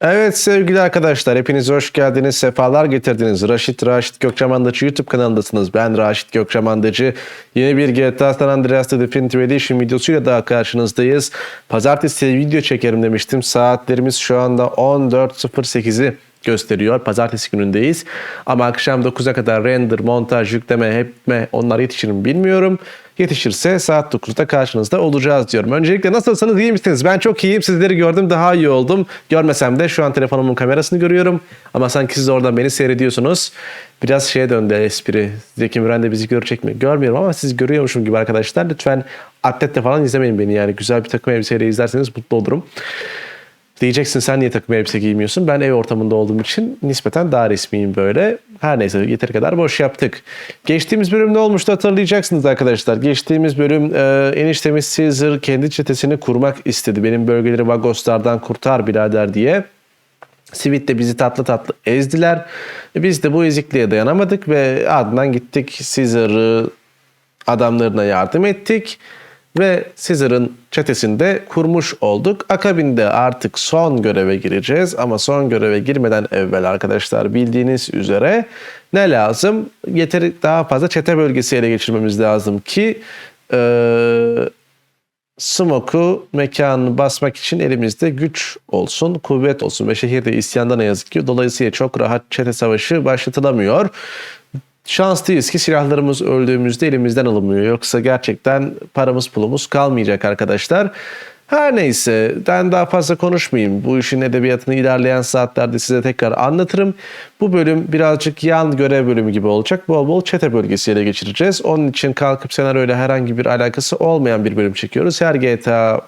Evet sevgili arkadaşlar hepiniz hoş geldiniz, sefalar getirdiniz. Raşit Raşit Gökçamandacı YouTube kanalındasınız. Ben Raşit Gökçamandacı. Yeni bir GTA San Andreas'ta Definitive Edition videosuyla daha karşınızdayız. Pazartesi video çekerim demiştim. Saatlerimiz şu anda 14.08'i gösteriyor. Pazartesi günündeyiz. Ama akşam 9'a kadar render, montaj, yükleme, hepme onlar yetişir mi bilmiyorum. Yetişirse saat 9'da karşınızda olacağız diyorum. Öncelikle nasılsınız iyi misiniz? Ben çok iyiyim. Sizleri gördüm daha iyi oldum. Görmesem de şu an telefonumun kamerasını görüyorum. Ama sanki siz oradan beni seyrediyorsunuz. Biraz şeye döndü espri. Zeki Müren de bizi görecek mi? Görmüyorum ama siz görüyormuşum gibi arkadaşlar. Lütfen atletle falan izlemeyin beni yani. Güzel bir takım elbiseyle izlerseniz mutlu olurum. Diyeceksin sen niye takım elbise giymiyorsun? Ben ev ortamında olduğum için nispeten daha resmiyim böyle. Her neyse yeteri kadar boş yaptık. Geçtiğimiz bölüm ne olmuştu hatırlayacaksınız arkadaşlar. Geçtiğimiz bölüm e, eniştemiz Caesar kendi çetesini kurmak istedi. Benim bölgeleri Vagoslardan kurtar birader diye. Sivit de bizi tatlı tatlı ezdiler. E, Biz de bu ezikliğe dayanamadık ve ardından gittik Caesar'ı adamlarına yardım ettik ve Caesar'ın çetesinde kurmuş olduk. Akabinde artık son göreve gireceğiz ama son göreve girmeden evvel arkadaşlar bildiğiniz üzere ne lazım? Yeteri daha fazla çete bölgesi ele geçirmemiz lazım ki eee Smoke'u mekanını basmak için elimizde güç olsun, kuvvet olsun ve şehirde isyanda ne yazık ki dolayısıyla çok rahat çete savaşı başlatılamıyor. Şanslıyız ki silahlarımız öldüğümüzde elimizden alınmıyor. Yoksa gerçekten paramız pulumuz kalmayacak arkadaşlar. Her neyse ben daha fazla konuşmayayım. Bu işin edebiyatını ilerleyen saatlerde size tekrar anlatırım. Bu bölüm birazcık yan görev bölümü gibi olacak. Bol bol çete bölgesiyle geçireceğiz. Onun için kalkıp senaryoyla herhangi bir alakası olmayan bir bölüm çekiyoruz. Her GTA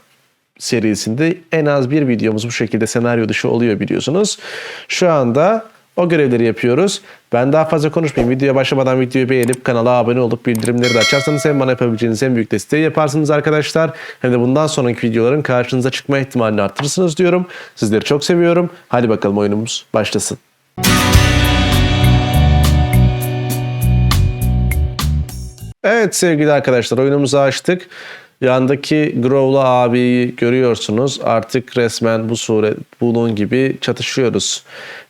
serisinde en az bir videomuz bu şekilde senaryo dışı oluyor biliyorsunuz. Şu anda o görevleri yapıyoruz. Ben daha fazla konuşmayayım. Videoya başlamadan videoyu beğenip kanala abone olup bildirimleri de açarsanız hem bana yapabileceğiniz en büyük desteği yaparsınız arkadaşlar. Hem de bundan sonraki videoların karşınıza çıkma ihtimalini arttırırsınız diyorum. Sizleri çok seviyorum. Hadi bakalım oyunumuz başlasın. Evet sevgili arkadaşlar oyunumuzu açtık. Yandaki Grow'la abiyi görüyorsunuz. Artık resmen bu sure bunun gibi çatışıyoruz.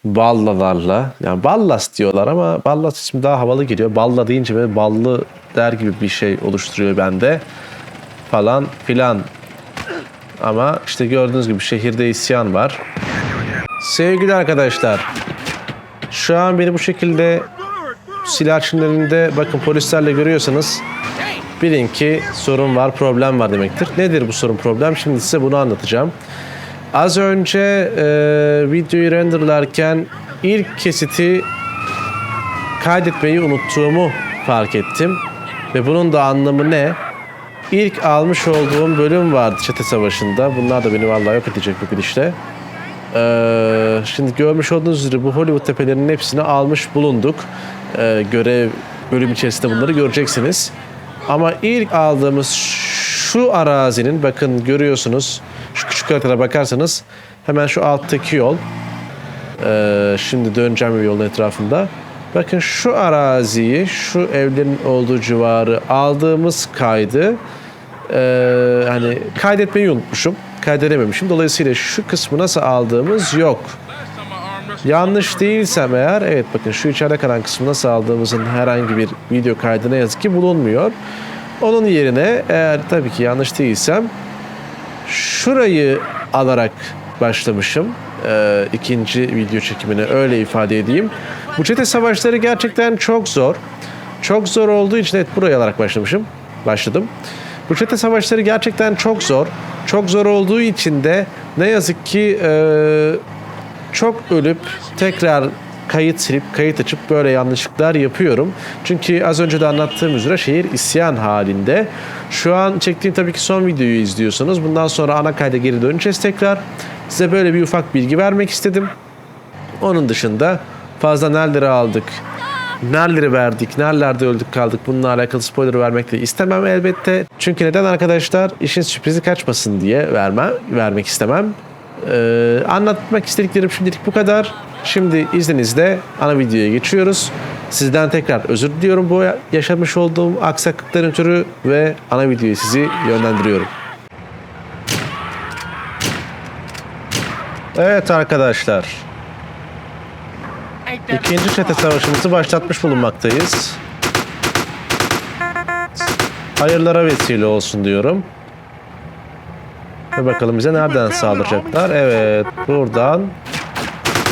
Ballalarla. Yani Ballas diyorlar ama Ballas ismi daha havalı geliyor. Balla deyince böyle ballı der gibi bir şey oluşturuyor bende. Falan filan. Ama işte gördüğünüz gibi şehirde isyan var. Sevgili arkadaşlar. Şu an beni bu şekilde silah çimlerinde bakın polislerle görüyorsanız bilin ki sorun var, problem var demektir. Nedir bu sorun, problem? Şimdi size bunu anlatacağım. Az önce e, videoyu renderlarken ilk kesiti kaydetmeyi unuttuğumu fark ettim. Ve bunun da anlamı ne? İlk almış olduğum bölüm vardı Çete Savaşı'nda. Bunlar da beni vallahi yok edecek bu gidişle. Ee, şimdi görmüş olduğunuz üzere bu Hollywood tepelerinin hepsini almış bulunduk. Ee, görev bölüm içerisinde bunları göreceksiniz. Ama ilk aldığımız şu arazinin bakın görüyorsunuz şu küçük haritada bakarsanız hemen şu alttaki yol. Ee, şimdi döneceğim bir yolun etrafında. Bakın şu araziyi, şu evlerin olduğu civarı aldığımız kaydı ee, hani kaydetmeyi unutmuşum. Kaydedememişim. Dolayısıyla şu kısmı nasıl aldığımız yok. Yanlış değilsem eğer evet bakın şu içeride kalan kısmı nasıl aldığımızın herhangi bir video kaydı ne yazık ki bulunmuyor. Onun yerine eğer tabii ki yanlış değilsem şurayı alarak başlamışım. Ee, ikinci video çekimine öyle ifade edeyim. Bu çete savaşları gerçekten çok zor. Çok zor olduğu için evet burayı alarak başlamışım. Başladım. Bu çete savaşları gerçekten çok zor. Çok zor olduğu için de ne yazık ki e, çok ölüp tekrar kayıt silip kayıt açıp böyle yanlışlıklar yapıyorum. Çünkü az önce de anlattığım üzere şehir isyan halinde. Şu an çektiğim tabii ki son videoyu izliyorsunuz. Bundan sonra ana kayda geri döneceğiz tekrar. Size böyle bir ufak bilgi vermek istedim. Onun dışında fazla nereleri aldık, nereleri verdik, nerelerde öldük kaldık bununla alakalı spoiler vermek de istemem elbette. Çünkü neden arkadaşlar işin sürprizi kaçmasın diye vermem, vermek istemem. Ee, anlatmak istediklerim şimdilik bu kadar. Şimdi izninizle ana videoya geçiyoruz. Sizden tekrar özür diliyorum bu yaşamış olduğum aksaklıkların ötürü ve ana videoya sizi yönlendiriyorum. Evet arkadaşlar. İkinci çete savaşımızı başlatmış bulunmaktayız. Hayırlara vesile olsun diyorum. Ve bakalım bize nereden saldıracaklar. Evet buradan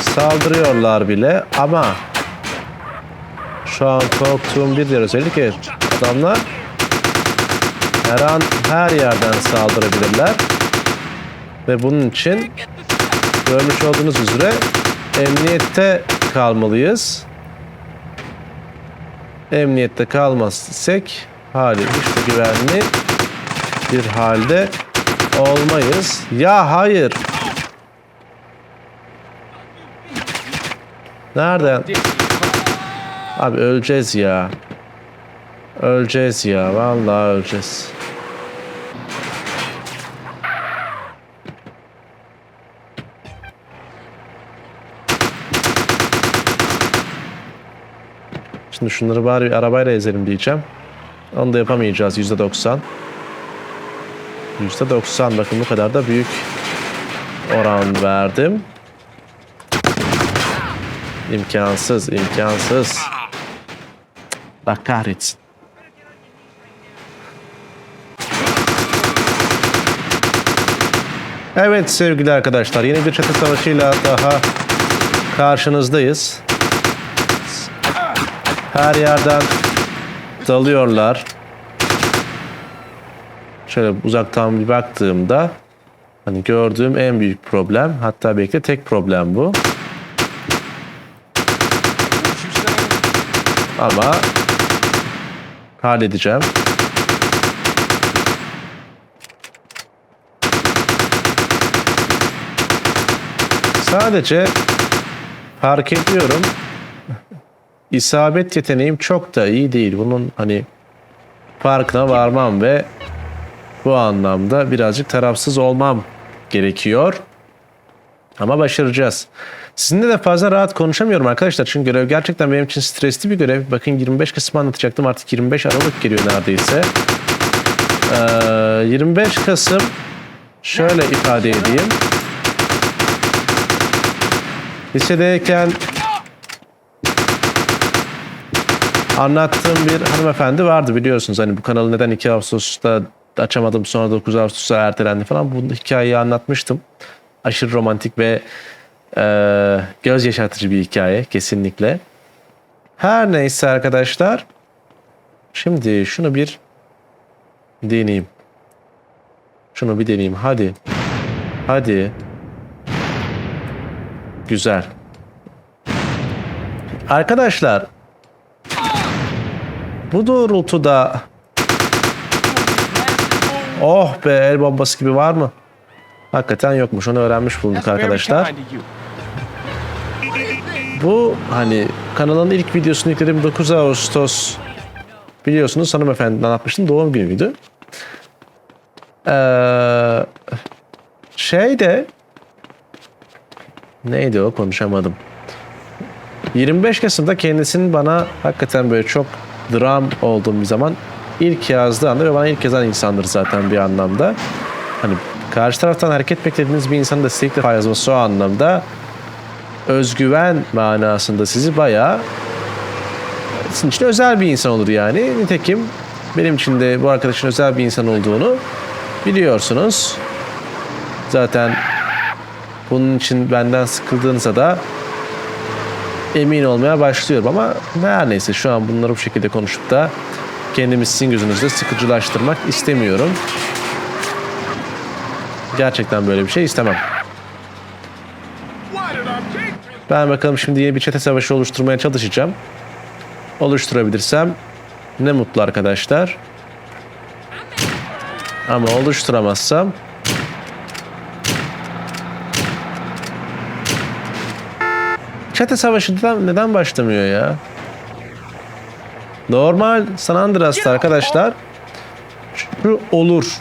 saldırıyorlar bile ama şu an korktuğum bir yer özellikle adamlar her an her yerden saldırabilirler. Ve bunun için görmüş olduğunuz üzere emniyette kalmalıyız. Emniyette kalmazsak hali de güvenli bir halde olmayız. Ya hayır. Nereden? Abi öleceğiz ya. Öleceğiz ya. Vallahi öleceğiz. Şimdi şunları bari arabayla ezelim diyeceğim. Onu da yapamayacağız %90. %90 bakın bu kadar da büyük oran verdim. İmkansız, imkansız. Bak kahretsin. Evet sevgili arkadaşlar yeni bir çatı savaşıyla daha karşınızdayız. Her yerden dalıyorlar. Şöyle uzaktan bir baktığımda hani gördüğüm en büyük problem hatta belki de tek problem bu. Ama halledeceğim. Sadece fark ediyorum isabet yeteneğim çok da iyi değil. Bunun hani farkına varmam ve bu anlamda birazcık tarafsız olmam gerekiyor. Ama başaracağız. Sizinle de fazla rahat konuşamıyorum arkadaşlar. Çünkü görev gerçekten benim için stresli bir görev. Bakın 25 Kasım anlatacaktım. Artık 25 Aralık geliyor neredeyse. Ee, 25 Kasım şöyle ifade edeyim. Lisedeyken anlattığım bir hanımefendi vardı biliyorsunuz. Hani bu kanalı neden 2 Ağustos'ta açamadım sonra 9 Ağustos'a ertelendi falan. Bu hikayeyi anlatmıştım. Aşırı romantik ve e, göz yaşartıcı bir hikaye kesinlikle. Her neyse arkadaşlar. Şimdi şunu bir deneyeyim. Şunu bir deneyeyim. Hadi. Hadi. Güzel. Arkadaşlar bu doğrultuda Oh be el bombası gibi var mı? Hakikaten yokmuş. Onu öğrenmiş bulunduk arkadaşlar. Bu hani kanalın ilk videosunu yükledim 9 Ağustos biliyorsunuz hanımefendiden anlatmıştım doğum günüydü. Ee, şey de neydi o konuşamadım. 25 Kasım'da kendisinin bana hakikaten böyle çok dram olduğum bir zaman ilk yazdığı anda ve bana ilk yazan insandır zaten bir anlamda. Hani karşı taraftan hareket beklediğiniz bir insanın da size ilk defa yazması o anlamda özgüven manasında sizi bayağı sizin için özel bir insan olur yani. Nitekim benim için de bu arkadaşın özel bir insan olduğunu biliyorsunuz. Zaten bunun için benden sıkıldığınızda da emin olmaya başlıyorum ama neyse şu an bunları bu şekilde konuşup da kendimi sizin gözünüzde sıkıcılaştırmak istemiyorum. Gerçekten böyle bir şey istemem. Ben bakalım şimdi yeni bir çete savaşı oluşturmaya çalışacağım. Oluşturabilirsem ne mutlu arkadaşlar. Ama oluşturamazsam Çete savaşı neden, neden başlamıyor ya? Normal San Andreas'ta arkadaşlar şu olur.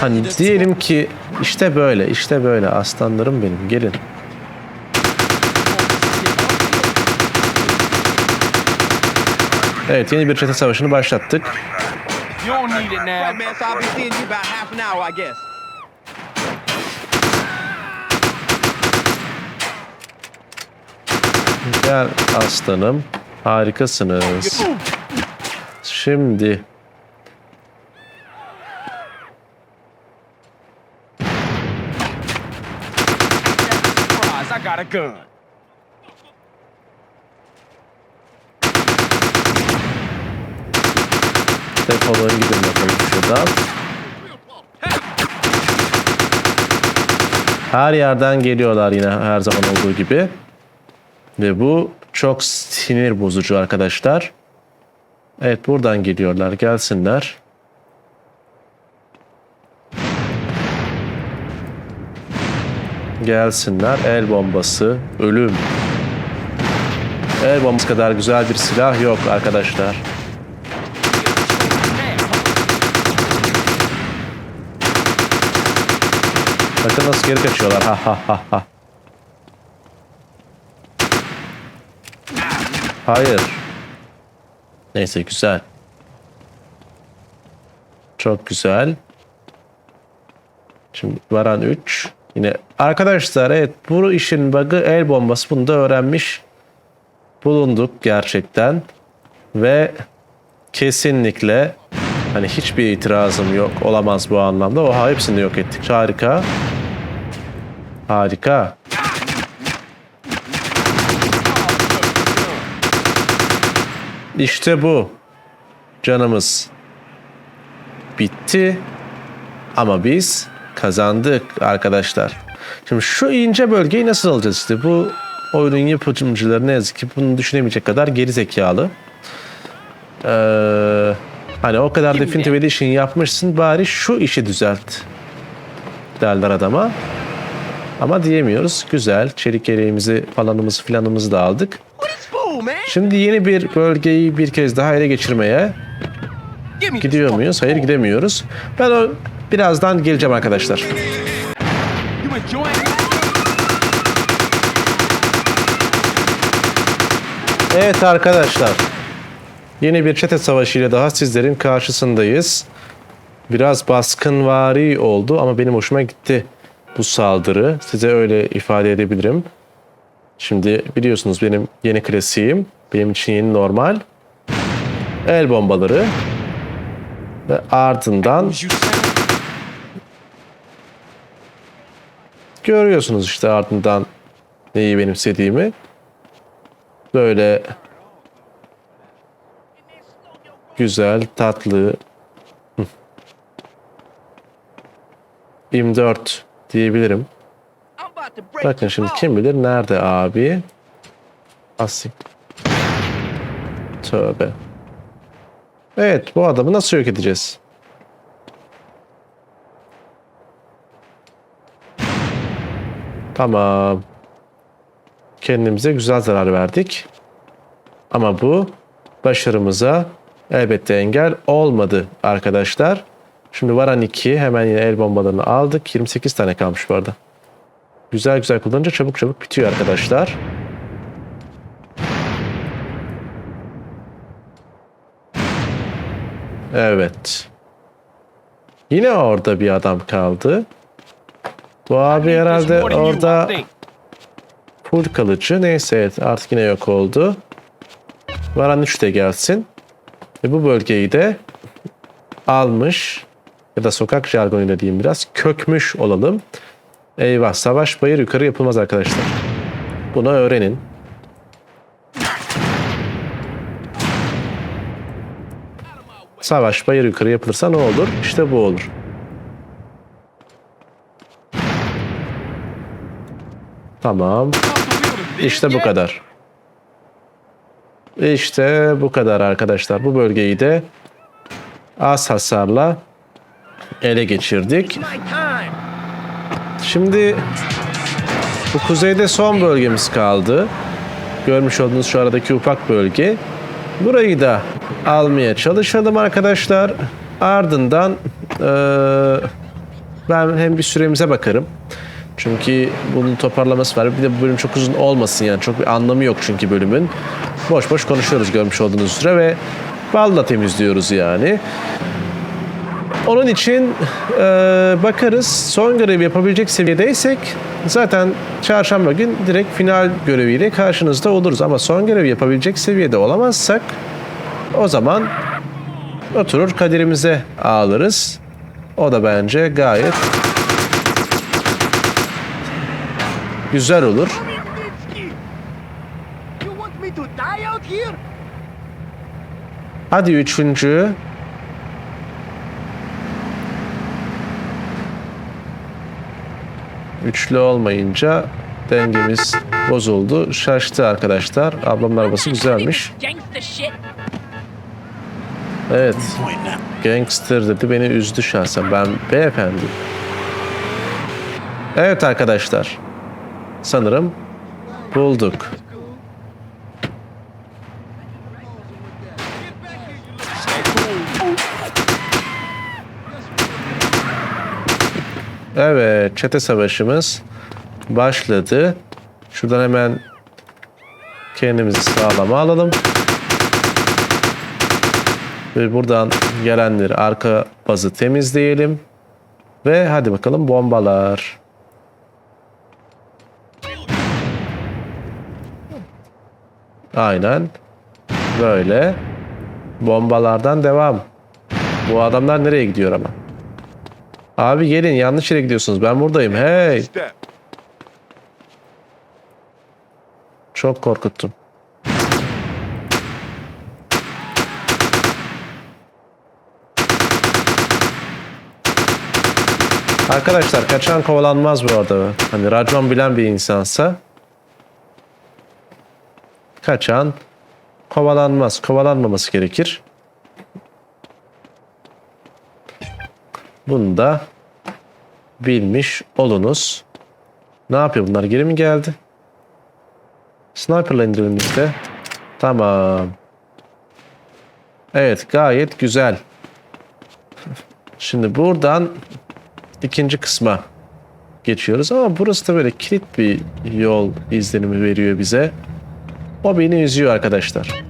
Hani diyelim ki işte böyle, işte böyle aslanlarım benim. Gelin. Evet yeni bir çete savaşını başlattık. Gel aslanım. Harikasınız. Şimdi defolun gidin bakalım şuradan. Her yerden geliyorlar yine her zaman olduğu gibi. Ve bu çok sinir bozucu arkadaşlar. Evet buradan geliyorlar. Gelsinler. Gelsinler. El bombası. Ölüm. El bombası kadar güzel bir silah yok arkadaşlar. Bakın nasıl geri kaçıyorlar. Ha ha ha ha. Hayır. Neyse güzel. Çok güzel. Şimdi varan 3. Yine arkadaşlar evet bu işin bug'ı el bombası. Bunu da öğrenmiş bulunduk gerçekten. Ve kesinlikle hani hiçbir itirazım yok olamaz bu anlamda. Oha hepsini yok ettik. Harika. Harika. İşte bu. Canımız bitti. Ama biz kazandık arkadaşlar. Şimdi şu ince bölgeyi nasıl alacağız işte bu oyunun yapımcıları ne yazık ki bunu düşünemeyecek kadar geri zekalı. Ee, hani o kadar Definitive Edition yapmışsın bari şu işi düzelt derler adama. Ama diyemiyoruz. Güzel. Çelik yeleğimizi falanımızı filanımızı da aldık. Şimdi yeni bir bölgeyi bir kez daha ele geçirmeye gidiyor muyuz? Hayır gidemiyoruz. Ben o birazdan geleceğim arkadaşlar. Evet arkadaşlar. Yeni bir çete savaşıyla daha sizlerin karşısındayız. Biraz baskınvari oldu ama benim hoşuma gitti bu saldırı. Size öyle ifade edebilirim. Şimdi biliyorsunuz benim yeni klasiğim. Benim için yeni normal. El bombaları. Ve ardından görüyorsunuz işte ardından neyi benimsediğimi. Böyle güzel, tatlı Hı. 24 diyebilirim. Bakın şimdi kim bilir nerede abi? Asik. Tövbe. Evet bu adamı nasıl yok edeceğiz? Tamam. Kendimize güzel zarar verdik. Ama bu başarımıza elbette engel olmadı arkadaşlar. Şimdi varan 2 hemen yine el bombalarını aldık. 28 tane kalmış bu arada. Güzel güzel kullanınca çabuk çabuk bitiyor arkadaşlar. Evet. Yine orada bir adam kaldı. Bu abi herhalde orada full kalıcı. Neyse artık yine yok oldu. Varan 3 de gelsin. Ve bu bölgeyi de almış ya da sokak jargonuyla diyeyim biraz kökmüş olalım. Eyvah savaş bayır yukarı yapılmaz arkadaşlar. Bunu öğrenin. Savaş bayır yukarı yapılırsa ne olur? İşte bu olur. Tamam. İşte bu kadar. İşte bu kadar arkadaşlar. Bu bölgeyi de az hasarla ele geçirdik. Şimdi bu kuzeyde son bölgemiz kaldı. Görmüş olduğunuz şu aradaki ufak bölge. Burayı da almaya çalışalım arkadaşlar. Ardından eee, ben hem bir süremize bakarım. Çünkü bunun toparlaması var. Bir de bu bölüm çok uzun olmasın yani. Çok bir anlamı yok çünkü bölümün. Boş boş konuşuyoruz görmüş olduğunuz üzere ve balla temizliyoruz yani. Onun için e, bakarız son görevi yapabilecek seviyedeysek Zaten çarşamba gün direkt final göreviyle karşınızda oluruz. Ama son görevi yapabilecek seviyede olamazsak o zaman oturur kaderimize ağlarız. O da bence gayet güzel olur. Hadi üçüncü. Üçlü olmayınca dengemiz bozuldu. Şaştı arkadaşlar. Ablamın arabası güzelmiş. Evet. Gangster dedi beni üzdü şahsen. Ben beyefendi. Evet arkadaşlar. Sanırım bulduk. Evet, çete savaşımız başladı. Şuradan hemen kendimizi sağlama alalım. Ve buradan gelenleri arka bazı temizleyelim. Ve hadi bakalım bombalar. Aynen. Böyle. Bombalardan devam. Bu adamlar nereye gidiyor ama? Abi gelin yanlış yere gidiyorsunuz. Ben buradayım. Hey. Çok korkuttum. Arkadaşlar kaçan kovalanmaz bu arada. Hani racon bilen bir insansa kaçan kovalanmaz. Kovalanmaması gerekir. Bunu da bilmiş olunuz. Ne yapıyor bunlar? Geri mi geldi? Sniper'la indirelim. Tamam. Evet gayet güzel. Şimdi buradan ikinci kısma geçiyoruz ama burası da böyle kilit bir yol izlenimi veriyor bize. O beni üzüyor arkadaşlar.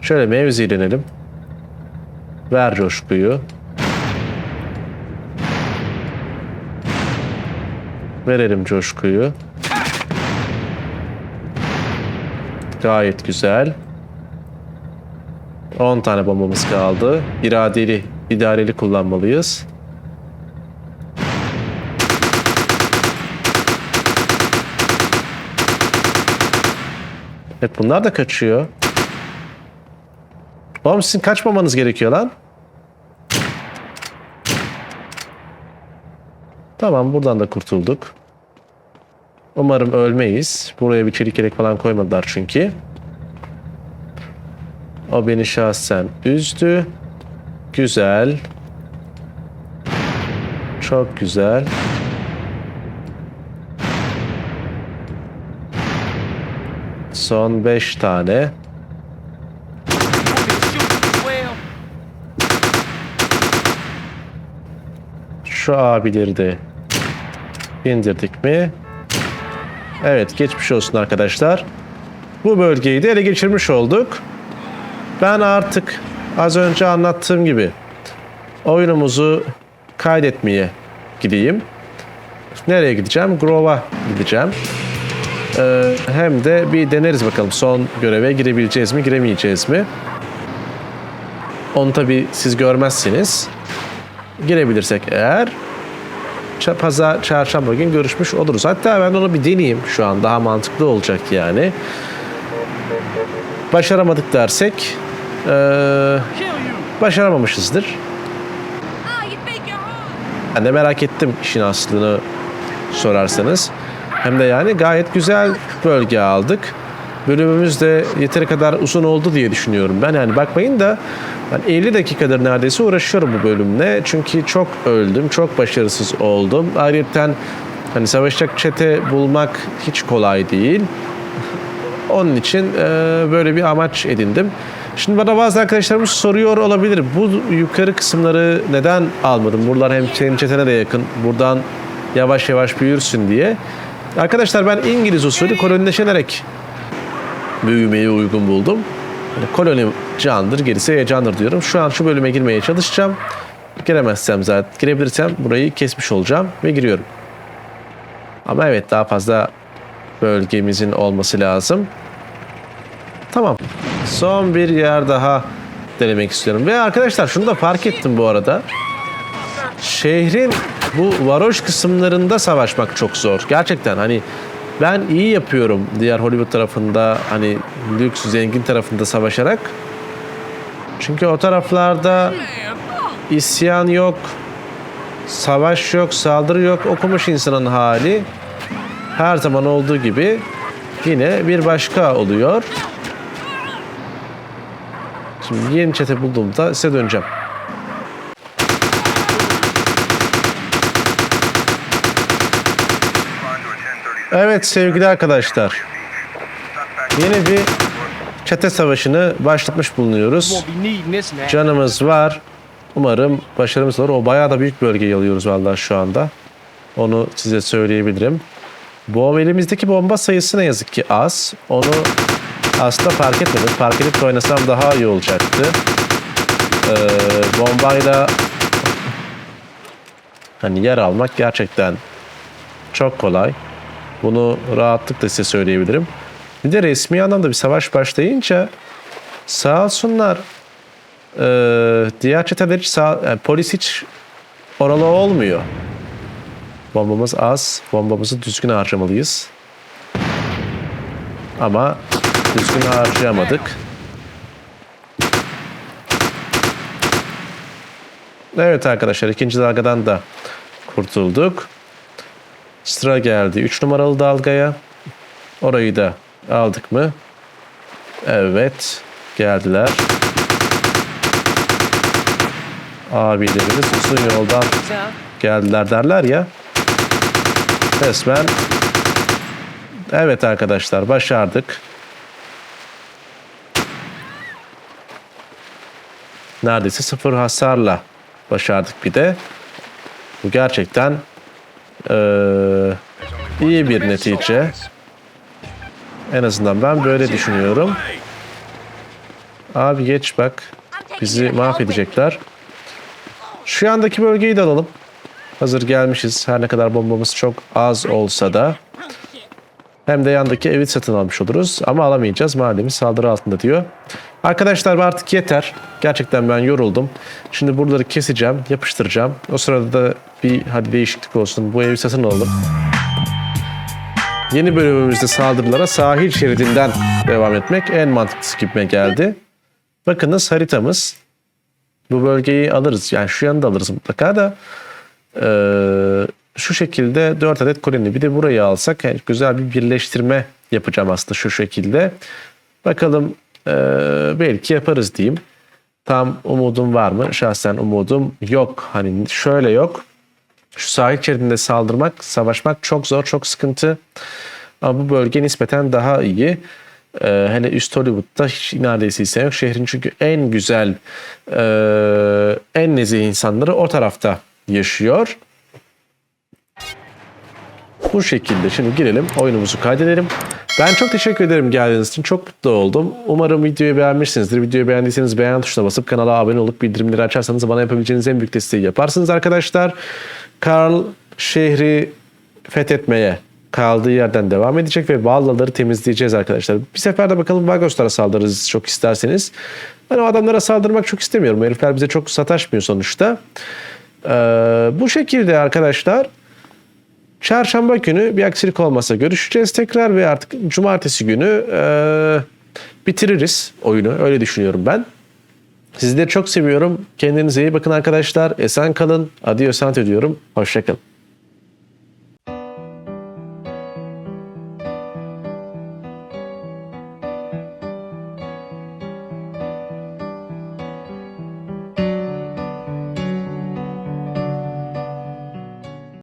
Şöyle mevzilenelim. Ver coşkuyu. Verelim coşkuyu. Gayet güzel. 10 tane bombamız kaldı. İradeli, idareli kullanmalıyız. Evet bunlar da kaçıyor. Oğlum sizin kaçmamanız gerekiyor lan. Tamam buradan da kurtulduk. Umarım ölmeyiz. Buraya bir çelik yelek falan koymadılar çünkü. O beni şahsen üzdü. Güzel. Çok güzel. Son 5 tane. Şu abileri de indirdik mi? Evet geçmiş olsun arkadaşlar. Bu bölgeyi de ele geçirmiş olduk. Ben artık az önce anlattığım gibi oyunumuzu kaydetmeye gideyim. Nereye gideceğim? Grove'a gideceğim. Ee, hem de bir deneriz bakalım son göreve girebileceğiz mi giremeyeceğiz mi? Onu tabi siz görmezsiniz. Girebilirsek eğer pazar, çarşamba gün görüşmüş oluruz. Hatta ben onu bir deneyeyim şu an. Daha mantıklı olacak yani. Başaramadık dersek you. başaramamışızdır. Ben de merak ettim işin aslını sorarsanız. Hem de yani gayet güzel bölge aldık. Bölümümüz de yeteri kadar uzun oldu diye düşünüyorum ben. Yani bakmayın da ben 50 dakikadır neredeyse uğraşıyorum bu bölümle. Çünkü çok öldüm, çok başarısız oldum. Ayrıca hani savaşacak çete bulmak hiç kolay değil. Onun için e, böyle bir amaç edindim. Şimdi bana bazı arkadaşlarımız soruyor olabilir. Bu yukarı kısımları neden almadın? Buralar hem senin çetene de yakın. Buradan yavaş yavaş büyürsün diye. Arkadaşlar ben İngiliz usulü kolonileşerek büyümeyi uygun buldum. Yani koloni candır, gerisi heyecandır diyorum. Şu an şu bölüme girmeye çalışacağım. Giremezsem zaten, girebilirsem burayı kesmiş olacağım ve giriyorum. Ama evet daha fazla bölgemizin olması lazım. Tamam. Son bir yer daha denemek istiyorum. Ve arkadaşlar şunu da fark ettim bu arada. Şehrin bu varoş kısımlarında savaşmak çok zor. Gerçekten hani ben iyi yapıyorum diğer Hollywood tarafında hani lüks zengin tarafında savaşarak. Çünkü o taraflarda isyan yok, savaş yok, saldırı yok. Okumuş insanın hali her zaman olduğu gibi yine bir başka oluyor. Şimdi yeni çete bulduğumda size döneceğim. Evet sevgili arkadaşlar. Yeni bir çete savaşını başlatmış bulunuyoruz. Canımız var. Umarım başarımız olur. O bayağı da büyük bölgeyi alıyoruz vallahi şu anda. Onu size söyleyebilirim. Bu elimizdeki bomba sayısı ne yazık ki az. Onu aslında fark etmedim. Fark edip oynasam daha iyi olacaktı. Ee, bombayla hani yer almak gerçekten çok kolay. Bunu rahatlıkla size söyleyebilirim. Bir de resmi anlamda bir savaş başlayınca sağ olsunlar ee, diğer çeteler hiç sağ, yani polis hiç oralı olmuyor. Bombamız az. Bombamızı düzgün harcamalıyız. Ama düzgün harcayamadık. Evet arkadaşlar ikinci dalgadan da kurtulduk. Sıra geldi 3 numaralı dalgaya. Orayı da aldık mı? Evet. Geldiler. Abilerimiz uzun yoldan geldiler derler ya. Resmen Evet arkadaşlar başardık. Neredeyse sıfır hasarla başardık bir de. Bu gerçekten eee, iyi bir netice. En azından ben böyle düşünüyorum. Abi geç bak. Bizi mahvedecekler. Şu yandaki bölgeyi de alalım. Hazır gelmişiz. Her ne kadar bombamız çok az olsa da. Hem de yandaki evi satın almış oluruz. Ama alamayacağız. Mahallemiz saldırı altında diyor. Arkadaşlar artık yeter. Gerçekten ben yoruldum. Şimdi buraları keseceğim. Yapıştıracağım. O sırada da bir hadi değişiklik olsun. Bu evi satın alalım. Yeni bölümümüzde saldırılara sahil şeridinden devam etmek en mantıklısı gibime geldi. Bakınız haritamız. Bu bölgeyi alırız. Yani şu yanında alırız mutlaka da. Ee, şu şekilde 4 adet koloni. Bir de burayı alsak yani güzel bir birleştirme yapacağım aslında şu şekilde. Bakalım ee, belki yaparız diyeyim. Tam umudum var mı? Şahsen umudum yok. Hani şöyle yok. Şu sahil şeridinde saldırmak, savaşmak çok zor, çok sıkıntı. Ama bu bölge nispeten daha iyi. Ee, hele üst Hollywood'da hiç neredeyse ise yok. Şehrin çünkü en güzel, e, en nezih insanları o tarafta yaşıyor. Bu şekilde şimdi girelim oyunumuzu kaydedelim. Ben çok teşekkür ederim geldiğiniz için. Çok mutlu oldum. Umarım videoyu beğenmişsinizdir. Videoyu beğendiyseniz beğen tuşuna basıp kanala abone olup bildirimleri açarsanız bana yapabileceğiniz en büyük desteği yaparsınız arkadaşlar. Karl şehri fethetmeye kaldığı yerden devam edecek ve Vallaları temizleyeceğiz arkadaşlar. Bir seferde bakalım Vagoslara saldırırız çok isterseniz. Ben o adamlara saldırmak çok istemiyorum. Herifler bize çok sataşmıyor sonuçta. Ee, bu şekilde arkadaşlar Çarşamba günü bir aksilik olmasa görüşeceğiz tekrar ve artık cumartesi günü eee, bitiririz oyunu. Öyle düşünüyorum ben. Sizleri çok seviyorum. Kendinize iyi bakın arkadaşlar. Esen kalın. Adios ediyorum. Hoşçakalın.